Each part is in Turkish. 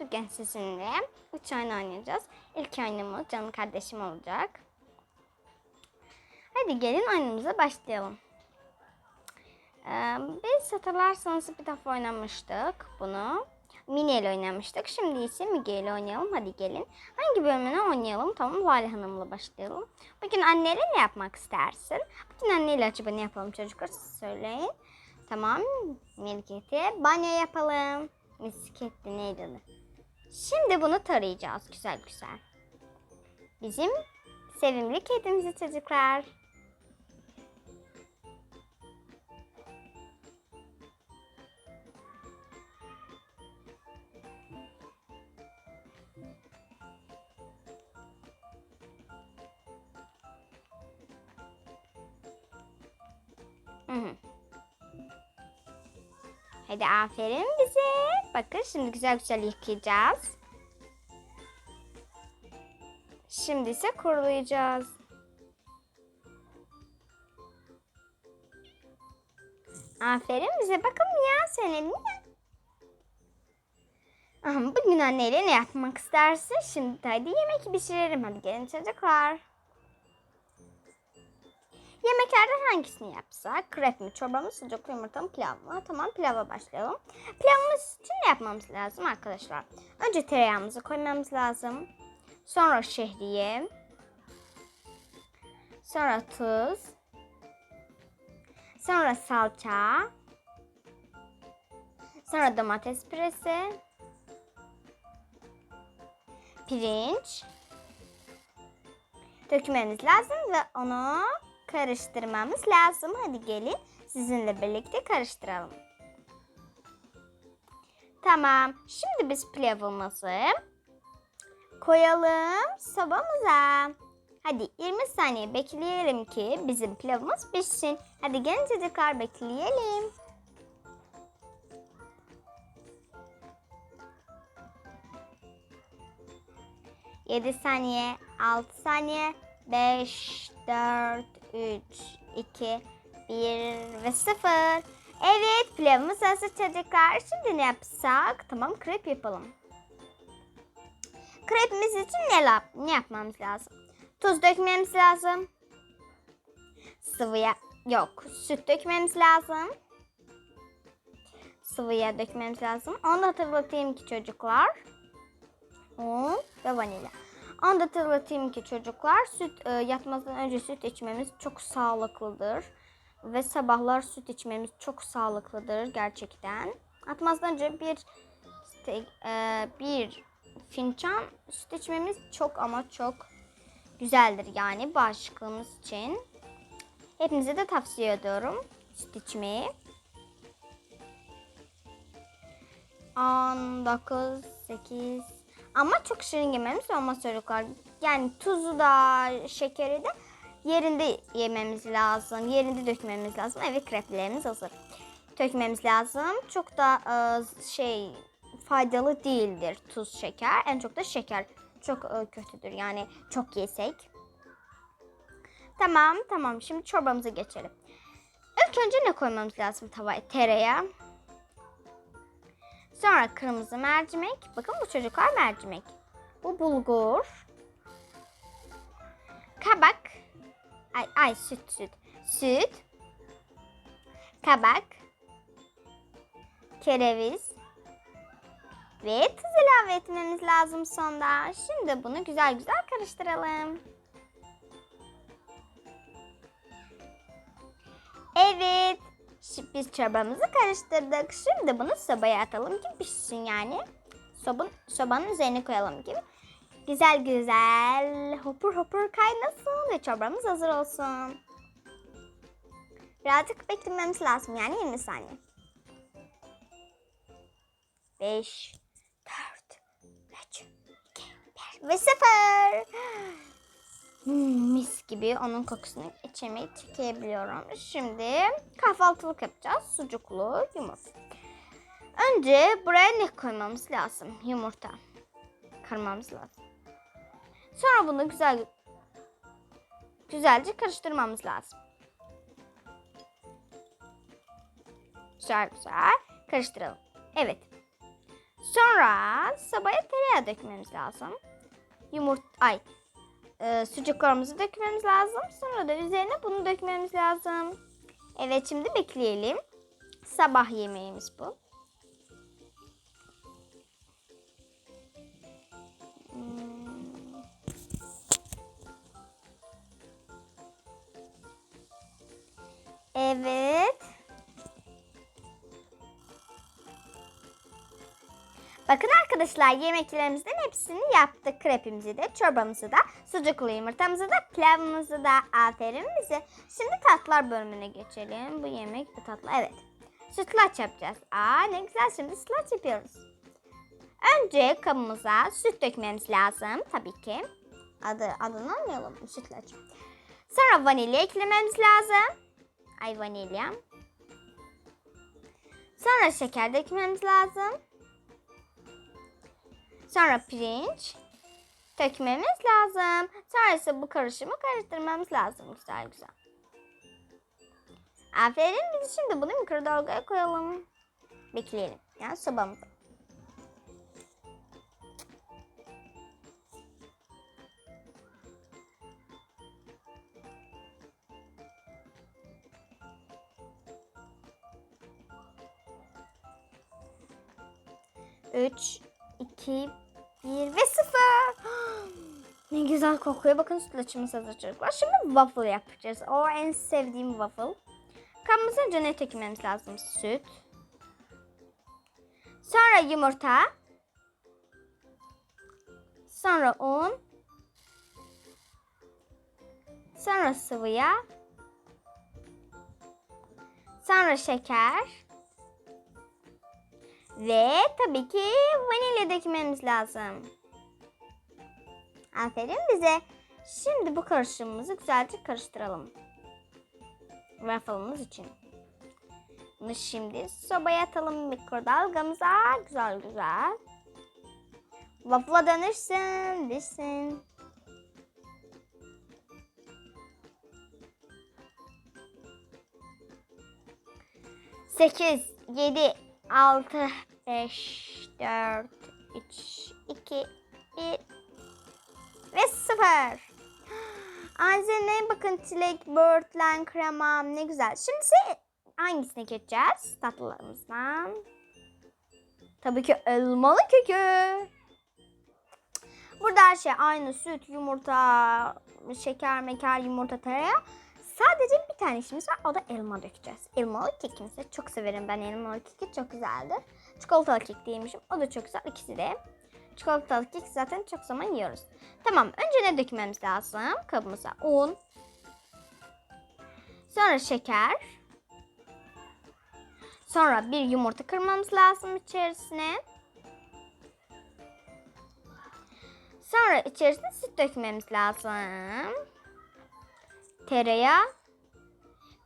Bugün sizinle üç oyun oynayacağız. İlk oyunumuz canım kardeşim olacak. Hadi gelin oyunumuza başlayalım. Ee, biz hatırlarsanız bir defa oynamıştık bunu. Mini ile oynamıştık. Şimdi ise Müge ile oynayalım. Hadi gelin. Hangi bölümünü oynayalım? Tamam Lale Hanım'la başlayalım. Bugün anneyle ne yapmak istersin? Bugün anneyle acaba ne yapalım çocuklar? Söyleyin. Tamam. Melike'ye banyo yapalım. Misketli neydi? Şimdi bunu tarayacağız güzel güzel. Bizim sevimli kedimizi çocuklar. Hı. Hadi aferin bize. Bakın şimdi güzel güzel yıkayacağız. Şimdi ise kurulayacağız. Aferin bize bakalım ya ya. Aha, bugün anneyle ne yapmak istersin? Şimdi hadi yemek pişirelim. Hadi gelin çocuklar. Yemeklerden hangisini yapsak? Krep mi, çorba mı, sucuklu yumurta mı, pilav mı? Tamam pilava başlayalım. Pilavımız için ne yapmamız lazım arkadaşlar? Önce tereyağımızı koymamız lazım. Sonra şehriye. Sonra tuz. Sonra salça. Sonra domates püresi. Pirinç. Dökmemiz lazım ve onu karıştırmamız lazım. Hadi gelin sizinle birlikte karıştıralım. Tamam. Şimdi biz pilavımızı koyalım sobamıza. Hadi 20 saniye bekleyelim ki bizim pilavımız pişsin. Hadi gelin çocuklar bekleyelim. Yedi saniye, altı saniye, beş, dört, üç, iki, bir ve sıfır. Evet pilavımız hazır çocuklar. Şimdi ne yapsak? Tamam krep yapalım. Krepimiz için ne, yap ne yapmamız lazım? Tuz dökmemiz lazım. Sıvıya yok süt dökmemiz lazım. Sıvıya dökmemiz lazım. Onu hatırlatayım ki çocuklar. Un ve vanilya. Onu da ki çocuklar süt e, yatmadan önce süt içmemiz çok sağlıklıdır. Ve sabahlar süt içmemiz çok sağlıklıdır gerçekten. Yatmazdan önce bir e, bir fincan süt içmemiz çok ama çok güzeldir yani bağışıklığımız için. Hepinize de tavsiye ediyorum süt içmeyi. 10, 9, 8 ama çok şirin yememiz olmaz çocuklar. Yani tuzu da şekeri de yerinde yememiz lazım. Yerinde dökmemiz lazım. Evet kreplerimiz hazır. Dökmemiz lazım. Çok da e, şey faydalı değildir tuz şeker. En çok da şeker çok e, kötüdür. Yani çok yesek. Tamam tamam şimdi çorbamıza geçelim. İlk önce ne koymamız lazım tavaya? Tereyağı. Sonra kırmızı mercimek. Bakın bu çocuklar mercimek. Bu bulgur. Kabak. Ay ay süt süt. Süt. Kabak. Kereviz. Ve tuz ilave etmemiz lazım sonra. Şimdi bunu güzel güzel karıştıralım. Evet. Biz çorbamızı karıştırdık. Şimdi bunu sobaya atalım ki pişsin yani. Sobun, sobanın üzerine koyalım ki güzel güzel hopur hopur kaynasın ve çorbamız hazır olsun. Birazcık beklememiz lazım yani 20 saniye. 5, 4, 3, 2, 1 ve 0. Mis gibi onun kokusunu içemeyi çekebiliyorum. Şimdi kahvaltılık yapacağız. Sucuklu yumurta. Önce buraya ne koymamız lazım? Yumurta. Kırmamız lazım. Sonra bunu güzel güzelce karıştırmamız lazım. Güzel güzel karıştıralım. Evet. Sonra sobaya tereyağı dökmemiz lazım. Yumurt ay e, sucuklarımızı dökmemiz lazım. Sonra da üzerine bunu dökmemiz lazım. Evet şimdi bekleyelim. Sabah yemeğimiz bu. Hmm. Evet. Bakın arkadaşlar yemeklerimizden hepsini yaptık. Krepimizi de, çorbamızı da, sucuklu yumurtamızı da, pilavımızı da, aferin bize. Şimdi tatlılar bölümüne geçelim. Bu yemek, bu tatlı. Evet. Sütlaç yapacağız. Aa ne güzel şimdi sütlaç yapıyoruz. Önce kabımıza süt dökmemiz lazım tabii ki. Adı, adını anlayalım sütlaç. Sonra vanilya eklememiz lazım. Ay vanilya. Sonra şeker dökmemiz lazım. Sonra pirinç dökmemiz lazım. Sonra ise bu karışımı karıştırmamız lazım güzel güzel. Aferin biz şimdi bunu mikrodalgaya koyalım. Bekleyelim. Yani sobamıza. Üç, iki, bir ve sıfır. Ne güzel kokuyor. Bakın sütlaçımız hazır çocuklar. Şimdi waffle yapacağız. O en sevdiğim waffle. Kabımıza önce ne dökmemiz lazım? Süt. Sonra yumurta. Sonra un. Sonra sıvı yağ. Sonra şeker. Ve tabii ki vanilya dökmemiz lazım. Aferin bize. Şimdi bu karışımımızı güzelce karıştıralım. Waffle'ımız için. Bunu şimdi sobaya atalım mikrodalgamıza. Güzel güzel. Waffle'a dönüşsün, düşsün. Sekiz, yedi, altı, beş, dört, üç, iki, bir ve sıfır. Anzene bakın çilek, böğürtlen, krema ne güzel. Şimdi ise hangisine geçeceğiz tatlılarımızdan? Tabii ki elmalı kökü. Burada her şey aynı süt, yumurta, şeker, meker, yumurta, tereyağı. Sadece bir tane işimiz var o da elma dökeceğiz. Elmalı kekimizi çok severim ben elmalı keki çok güzeldir. Çikolatalı kek diyemişim o da çok güzel ikisi de. Çikolatalı kek zaten çok zaman yiyoruz. Tamam önce ne dökmemiz lazım? Kabımıza un. Sonra şeker. Sonra bir yumurta kırmamız lazım içerisine. Sonra içerisine süt dökmemiz lazım. Tereyağı.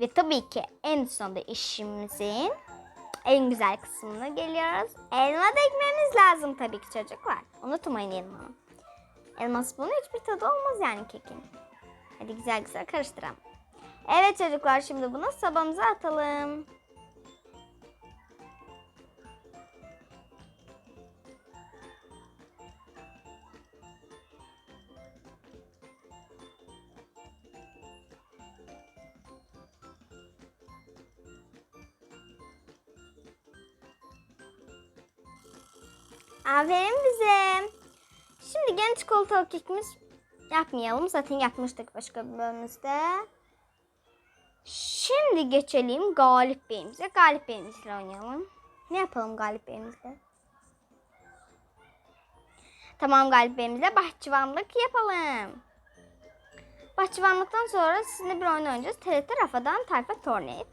Ve tabii ki en sonunda işimizin en güzel kısmına geliyoruz. Elma dökmemiz lazım tabii ki çocuklar. Unutmayın elmanı. Elması bunun hiçbir tadı olmaz yani kekin. Hadi güzel güzel karıştıralım. Evet çocuklar şimdi bunu sabamıza atalım. Aferin bize. Şimdi gene çikolatalı kekimiz yapmayalım. Zaten yapmıştık başka bir bölümümüzde. Şimdi geçelim Galip Bey'imize. Galip Bey'imizle oynayalım. Ne yapalım Galip Bey'imizle? Tamam Galip Bey'imizle bahçıvanlık yapalım. Bahçıvanlıktan sonra sizinle bir oyun oynayacağız. TRT Rafadan Tayfa Tornade.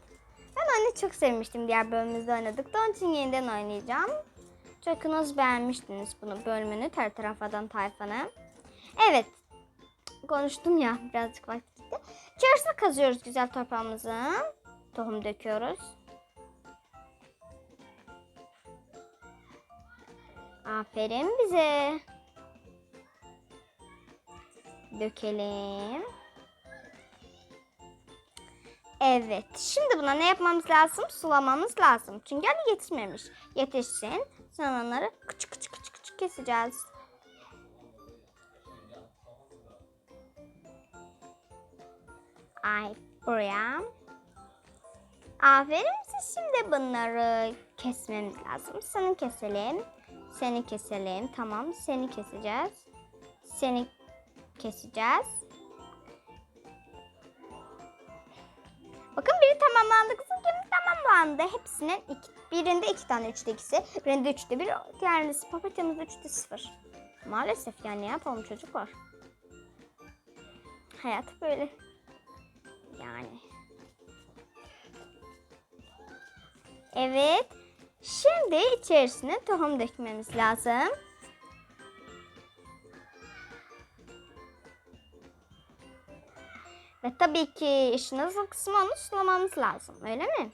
Ben oyunu çok sevmiştim diğer bölümümüzde oynadık. Onun için yeniden oynayacağım. Nasıl beğenmiştiniz bunu bölümünü TRT Rafadan Tayfan'ı. Evet. Konuştum ya birazcık vakit gitti. İçerisine kazıyoruz güzel toprağımızı. Tohum döküyoruz. Aferin bize. Dökelim. Evet. Şimdi buna ne yapmamız lazım? Sulamamız lazım. Çünkü hani yetişmemiş. Yetişsin. Sonra onları küçük küçük küçük küçük keseceğiz. Ay buraya. Aferin siz şimdi bunları kesmemiz lazım. Seni keselim. Seni keselim. Tamam seni keseceğiz. Seni keseceğiz. Bakın biri tamamlandı tamamlandı. Hepsinin iki, birinde iki tane üçte ikisi. Birinde üçte bir. Diğerinde papatyamızda üçte sıfır. Maalesef yani ne yapalım çocuklar. Hayat böyle. Yani. Evet. Şimdi içerisine tohum dökmemiz lazım. Ve tabii ki işin asıl kısmı onu sulamamız lazım. Öyle mi?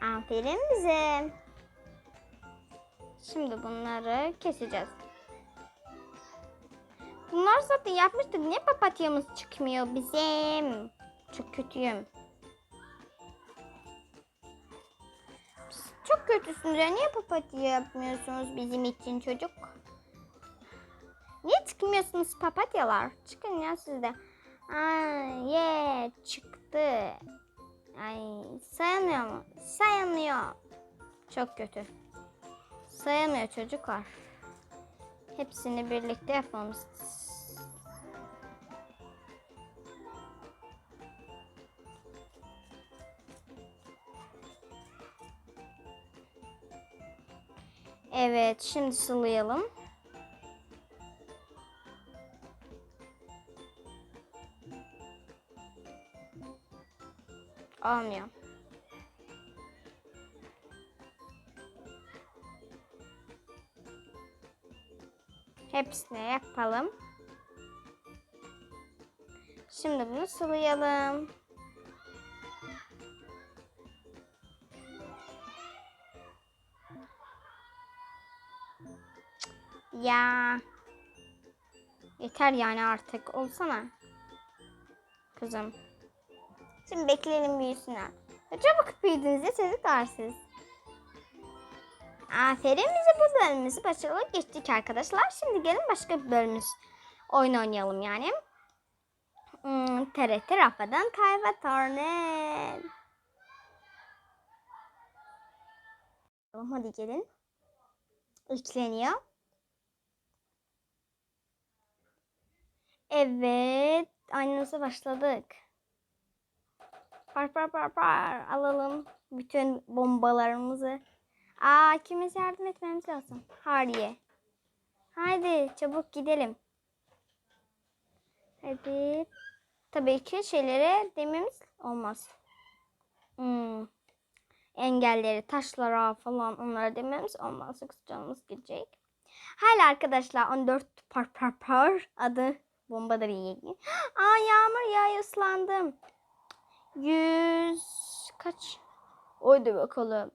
Aferin bize. Şimdi bunları keseceğiz. Bunlar zaten yapmıştık. Niye papatyamız çıkmıyor bizim? Çok kötüyüm. Çok kötüsünüz ya. Niye papatya yapmıyorsunuz bizim için çocuk? Niye çıkmıyorsunuz papatyalar? Çıkın ya siz de. Ay ye çıktı. Ay sayamıyor mu? Sayamıyor. Çok kötü. Sayamıyor çocuklar. Hepsini birlikte yapmamız. Evet, şimdi sulayalım. Olmuyor. Hepsine yapalım. Şimdi bunu sulayalım. Ya. Yeter yani artık. Olsana. Kızım. Şimdi bekleyelim büyüsünler. Çabuk büyüdüğünüzde çocuklar siz. Aferin bize bu bölümümüzü başarılı geçtik arkadaşlar. Şimdi gelin başka bir bölümümüz oyun oynayalım yani. Hmm, TRT Rafadan Kayva Tornel. Tamam hadi gelin. Yükleniyor. Evet. Aynımıza başladık. Par par par par alalım bütün bombalarımızı. Aa ikimiz yardım etmemiz lazım. Harriye. Haydi çabuk gidelim. Hadi. Tabii ki şeylere dememiz olmaz. Hmm. Engelleri, taşlara falan onlara dememiz olmaz. Yoksa canımız gidecek. Hala arkadaşlar 14 par par par adı bomba da bir ilgi. Aa yağmur yağıyor ıslandım. 100 kaç? Oydu bakalım.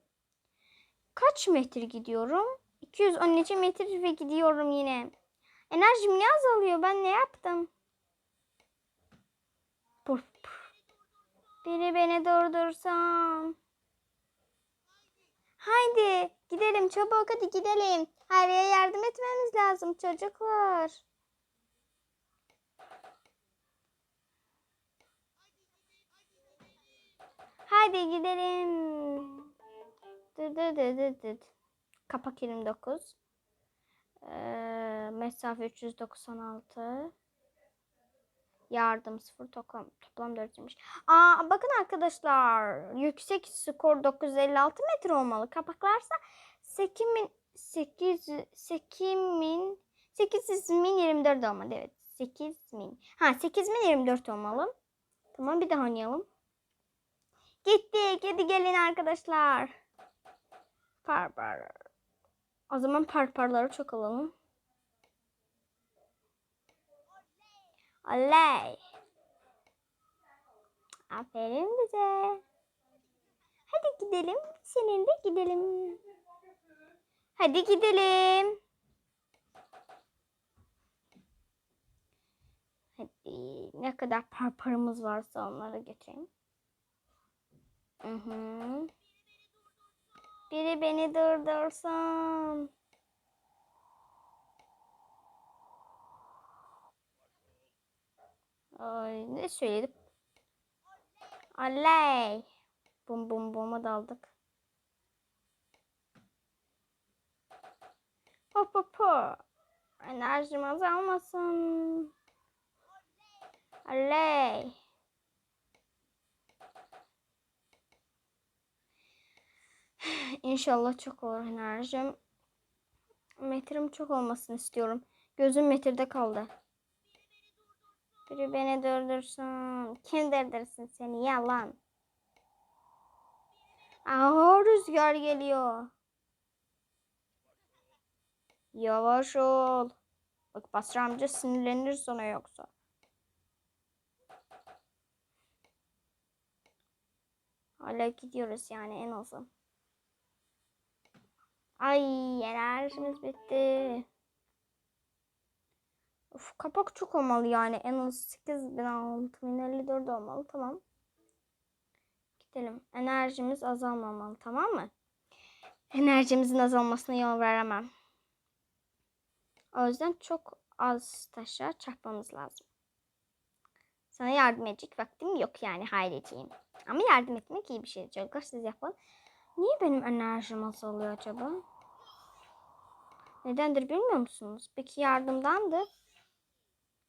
Kaç metre gidiyorum? 212 metre ve gidiyorum yine. Enerjim ne azalıyor? Ben ne yaptım? Puf, puf. Biri beni durdursam. Haydi gidelim çabuk hadi gidelim. Harry'e yardım etmemiz lazım çocuklar. Haydi gidelim. Dı. Kapak 29. Ee, mesafe 396. Yardım 0 toplam, toplam 4'müş. Aa bakın arkadaşlar. Yüksek skor 956 metre olmalı. Kapaklarsa 8000 8 8000 8024 olmalı. Evet. 8000. Ha 8024 olmalı. Tamam bir daha oynayalım. Gittik. Hadi gelin arkadaşlar. Par par. O zaman par parları çok alalım. Oley. Aferin bize. Hadi gidelim. Senin de gidelim. Hadi gidelim. Hadi ne kadar par paramız varsa onları getireyim. Hı hı. Biri beni durdursun. Ay ne söyledim? Oley. Bum bum buma daldık. Hop hop hop. Enerjim azalmasın. Oley. İnşallah çok olur enerjim. Metrim çok olmasını istiyorum. Gözüm metrede kaldı. Biri beni durdursun. Kim durdursun seni yalan. Aa rüzgar geliyor. Yavaş ol. Bak Basri amca sinirlenir sana yoksa. Hala gidiyoruz yani en azı. Ay enerjimiz bitti. Of, kapak çok olmalı yani. En az 8054 olmalı. Tamam. Gidelim. Enerjimiz azalmamalı. Tamam mı? Enerjimizin azalmasına yol veremem. O yüzden çok az taşa çarpmamız lazım. Sana yardım edecek vaktim yok yani Hayreciğim. Ama yardım etmek iyi bir şey. Çocuklar siz yapın. Niye benim enerjim azalıyor acaba? Nedendir bilmiyor musunuz? Peki yardımdandır.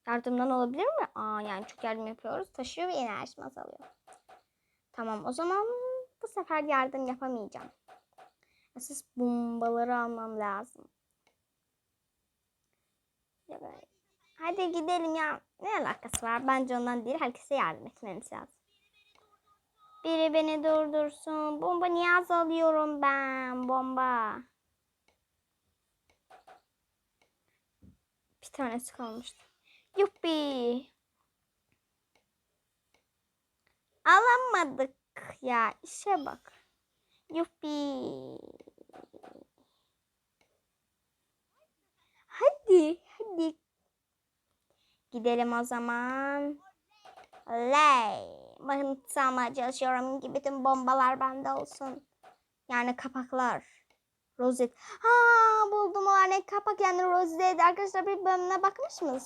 Yardımdan olabilir mi? Aa yani çok yardım yapıyoruz. Taşıyor ve enerjim azalıyor. Tamam o zaman bu sefer yardım yapamayacağım. Esas bombaları almam lazım. Hadi gidelim ya. Ne alakası var? Bence ondan değil. Herkese yardım etmemiz lazım. Biri beni durdursun. Bomba niye azalıyorum ben? Bomba. Bir tanesi kalmıştı. Yuppi. Alamadık ya. İşe bak. Yuppi. Hadi. Hadi. Gidelim o zaman. Oley. Bakın sağlamaya çalışıyorum ki bütün bombalar bende olsun. Yani kapaklar. Rozet. Ha buldum o ne kapak yani rozet. Arkadaşlar bir bölümüne bakmış?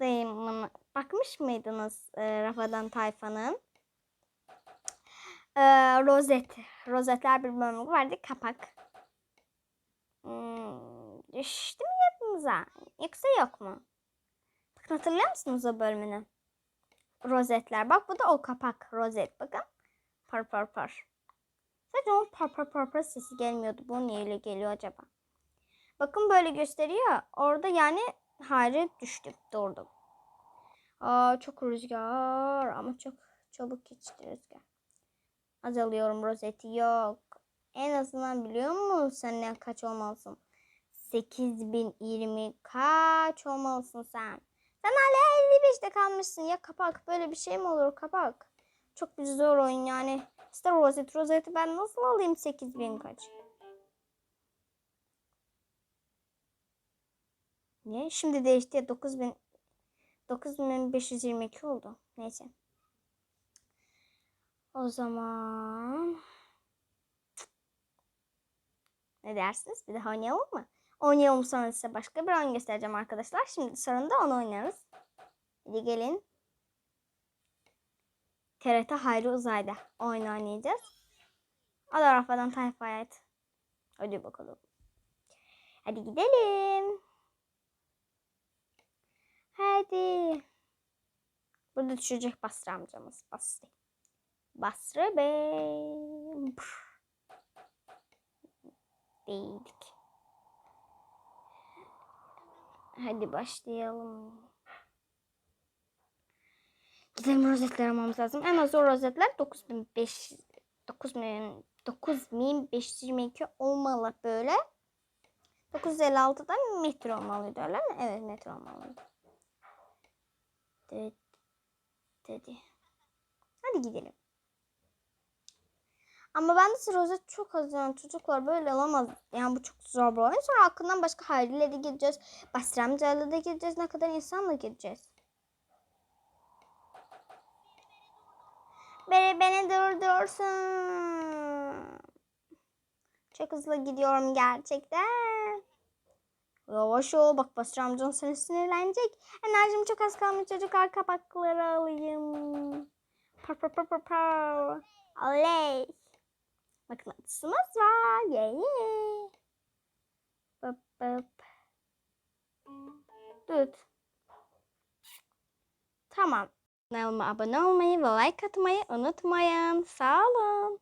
Dayımın, bakmış mıydınız e, Rafadan Tayfa'nın? E, rozet. Rozetler bir bölümü vardı kapak. Hmm, düştü mü yadınıza? Yoksa yok mu? Bakın hatırlıyor musunuz o bölümünü? Rozetler. Bak bu da o kapak rozet. Bakın. Par par par. Sadece onun par par par par sesi gelmiyordu. Bu niye geliyor acaba? Bakın böyle gösteriyor. Orada yani hayır düştüm. Durdum. Aa çok rüzgar ama çok çabuk geçti rüzgar. Azalıyorum rozeti yok. En azından biliyor musun sen ne kaç olmalısın? 8020 kaç olmalısın sen? Sen hala 55'te kalmışsın ya kapak. Böyle bir şey mi olur kapak? Çok bir zor oyun yani. İşte rozet rozeti ben nasıl alayım 8000 kaç? Niye? Şimdi değişti ya 9000 9522 oldu. Neyse. O zaman ne dersiniz? Bir daha oynayalım mı? Oynayalım sonra size başka bir oyun göstereceğim arkadaşlar. Şimdi sonunda onu oynarız. Hadi gelin. TRT Hayri Uzay'da oyun oynayacağız. O da Rafadan Tayfa'ya ait. Hadi bakalım. Hadi gidelim. Hadi. Burada düşecek Basri amcamız. Basri. Basri Bey. Değildik. Hadi başlayalım. Gidelim rozetler almamız lazım. En az o rozetler 9500 9000 9522 olmalı böyle. 956'da metre olmalıydı öyle mi? Evet metre olmalıydı. Dedi. Hadi gidelim. Ama ben de sıra çok az yani çocuklar böyle olamaz. Yani bu çok zor bir oyun. Sonra hakkından başka Hayri'yle de gideceğiz. Basri amcayla da gideceğiz. Ne kadar insanla gideceğiz. Beni, beni durdursun. Çok hızlı gidiyorum gerçekten. Yavaş ol bak Basri amcan seni sinirlenecek. Enerjim çok az kalmış çocuklar kapakları alayım. Par par par par par. Oley. Mıknatısımız var. Ye ye. Bıp bıp. Tut. Tamam. Kanalıma abone olmayı ve like atmayı unutmayın. Sağ olun.